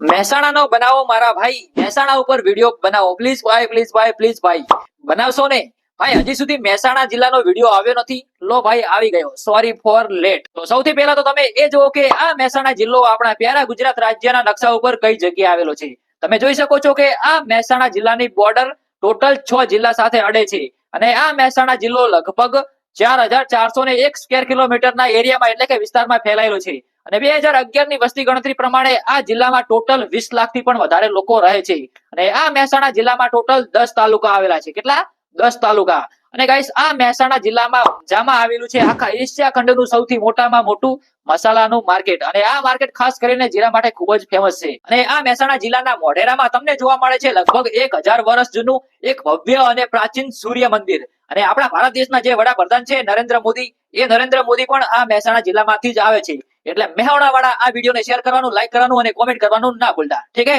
મહેસાણાનો બનાવો મારા ભાઈ. મહેસાણા ઉપર વીડિયો બનાવો. પ્લીઝ ભાઈ પ્લીઝ ભાઈ પ્લીઝ ભાઈ બનાવશો ને? ભાઈ, હજી સુધી મહેસાણા જિલ્લાનો વીડિયો આવ્યો નથી. લો ભાઈ, આવી ગયો. સોરી ફોર લેટ તો સૌથી પહેલા તો તમે એ જુઓ કે આ મહેસાણા જિલ્લો આપણા પ્યારા ગુજરાત રાજ્યના નકશા ઉપર કઈ જગ્યાએ આવેલો છે. તમે જોઈ શકો છો કે આ મહેસાણા જિલ્લાની બોર્ડર ટોટલ છ જિલ્લા સાથે અડે છે. અને આ મહેસાણા જિલ્લો લગભગ ચાર હજાર ચારસો એક સ્કેર કિલોમીટરના એરિયામાં એટલે કે વિસ્તારમાં ફેલાયેલો છે. અને બે હજાર અગિયારની વસ્તી ગણતરી પ્રમાણે આ જિલ્લામાં ટોટલ વીસ લાખથી પણ વધારે લોકો રહે છે. અને આ મહેસાણા જિલ્લામાં ટોટલ દસ તાલુકા આવેલા છે. કેટલા? દસ તાલુકા. અને ગાઈસ આ મહેસાણા જિલ્લામાં જામાં આવેલું છે. આખા એશિયા ખંડનું સૌથી મોટામાં મોટું મસાલાનું માર્કેટ અને આ માર્કેટ ખાસ કરીને જીરા માટે ખૂબ જ ફેમસ છે. અને આ મહેસાણા જિલ્લાના મોઢેરામાં તમને જોવા મળે છે લગભગ એક હજાર વર્ષ જૂનું એક ભવ્ય અને પ્રાચીન સૂર્ય મંદિર. અને આપણા ભારત દેશના જે વડાપ્રધાન છે નરેન્દ્ર મોદી, એ નરેન્દ્ર મોદી પણ આ મહેસાણા જિલ્લામાંથી જ આવે છે. એટલે મહેસાણા વાળા આ વિડીયોને શેર કરવાનું લાઈક કરવાનું અને કોમેન્ટ કરવાનું ના ભૂલતા. ઠીક હે?